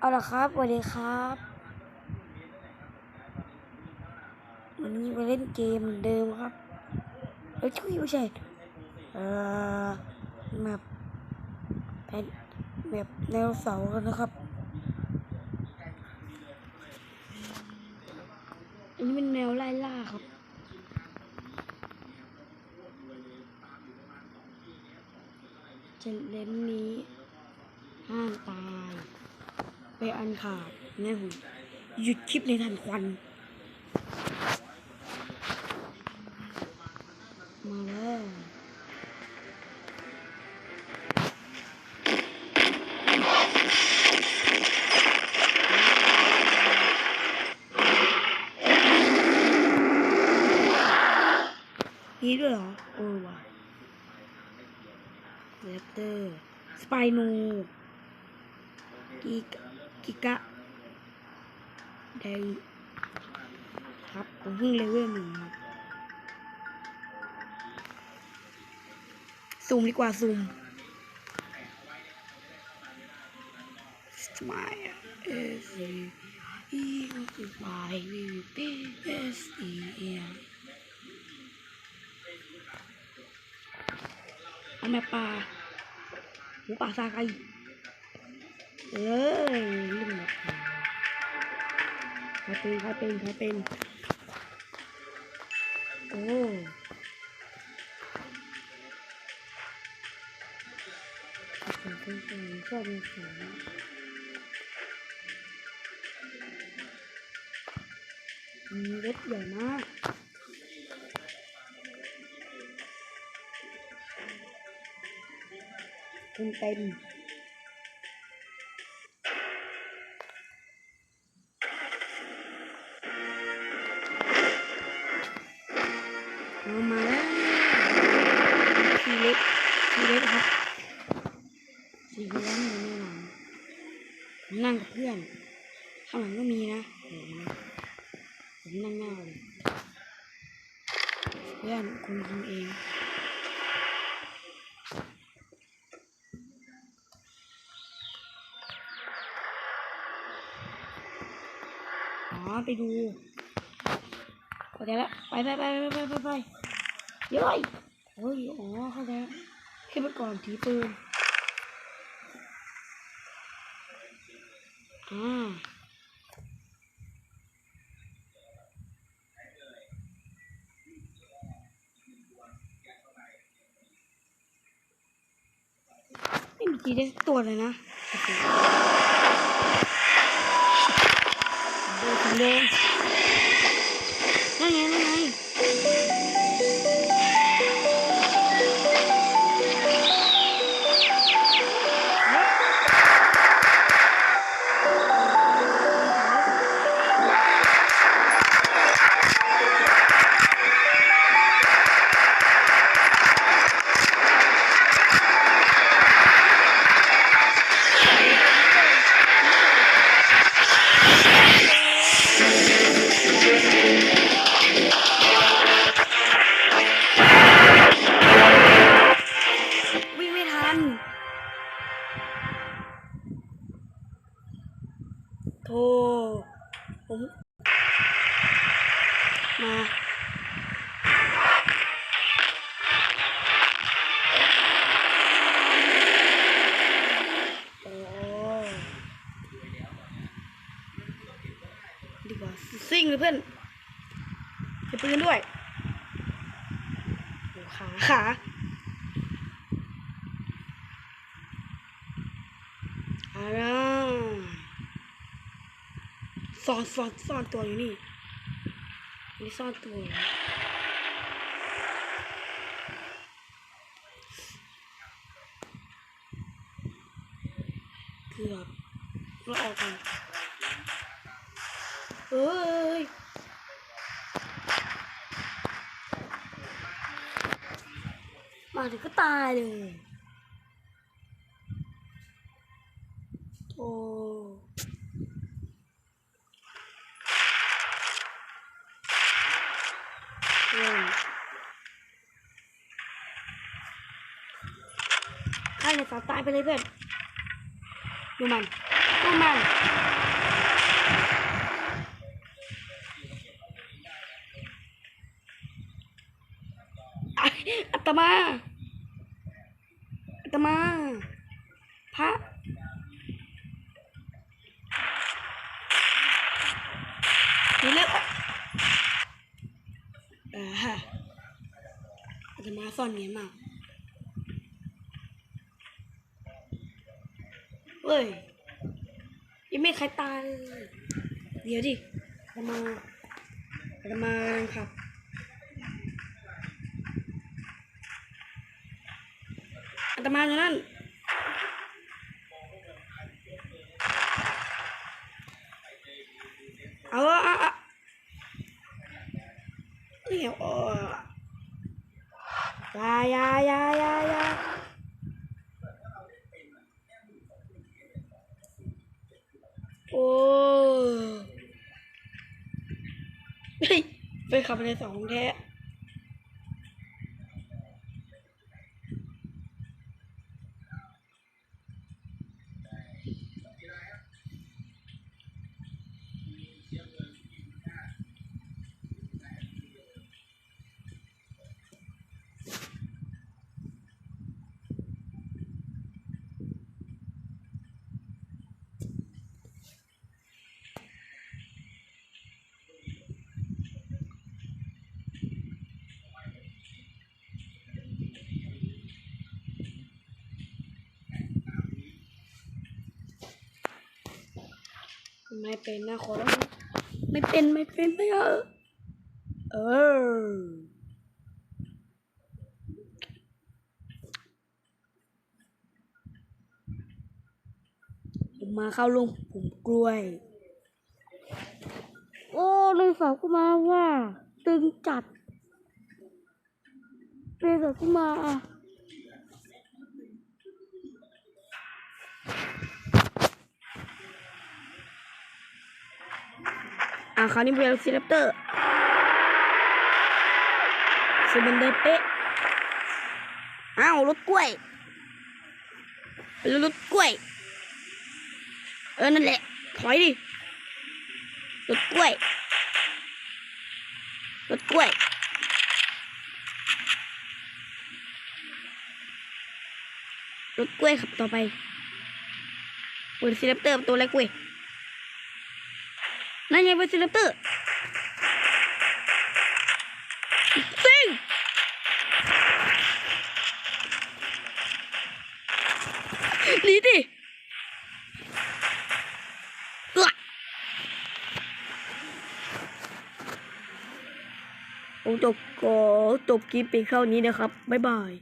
เอาละครับสวัสดีครับวันนี้มาเล่นเกมเหมือนเดิมครับเอ้ยช่วยไม่ใช่เอ่อแบบแผ่นแบบแนวเสาร์กันนะครับอันนี้เป็นแนวไล่ล่าครับเจนเลนนี้ ไปอันขาดแน่ผมหยุดคลิปในทันควัน มาแล้วนี่ด้วยเหรอเออว่ะเลปเตอร์ สไปโนกิก กิกะแดงครับผมเพิ่งเลเวลหนึ่งครับซูมดีกว่าซูมสมายเอสอีสมายวีพีเอสีเอเอาแม่ปลาหมูป่าซาไก เอ้ยลืมแบบใครเป็นใครเป็นใครเป็น โอ้ผมเป็นคนชอบมีของมีรถใหญ่มากเต็มเต็ม ข้างหลังก็มีนะผมนั่งหน้าเลยเพื่อนคุณทำเองอ๋อไปดูเข้าใจแล้วไปไปไปไปไปไปไปเย้ยโอ้ยอ๋อเข้าใจแล้วขึ้นไปก่อนถือปืนอ่า ไม่มีจีได้ตัวเลยนะโอเคเดินเลย มาโอ้ดีกว่าซิ่งเลยเพื่อนเก็บปืนด้วยขาขาอาร่าซ่อนซ่อนซ่อนตัวอยู่นี่ นี่ซ่อนตัวอยู่เกือบเราออกกันเอ้ย มาถึงก็ตายเลย โอ้ ให้เลยตายตายไปเลยเพื่อน ดูมันตู้มันอะอัตมา อัตมา พระ นี่เลือกเออฮะอาจจะมาซ่อนเงี้ยมากเฮ้ยยังไม่ใครตายเดี๋ยวดิจะมาจะมากำลังขับอาตมาอยู่นั่นเอาอะอะ อะเดี๋ยวอะยายายายายาโอ้เฮ้ยไปขับไปในสองแท้ ไม่เป็นนะขอร้องไม่เป็นไม่เป็นไม่เออเออผมมาเข้าลุงผมกล้วย โอ้เลยฝากกูมาว่า ตึงจัดเลยฝากกูมาอะ อะคราวนี้เป็นซิลเตอร์ซิบันเดอร์เป๊ะอ้าวรถกล้วยรถกล้วย เออ นั่นแหละ ถอยดิรถกล้วยรถกล้วยรถกล้วยขับต่อไปเปิดซิลเตอร์ประตูเล็กเว้ย นั่นไงเป็นซิลเตอร์ซิงหนีดิเอื้อผมจบก็จบคลิปไปเท่านี้นะครับ บ๊ายบาย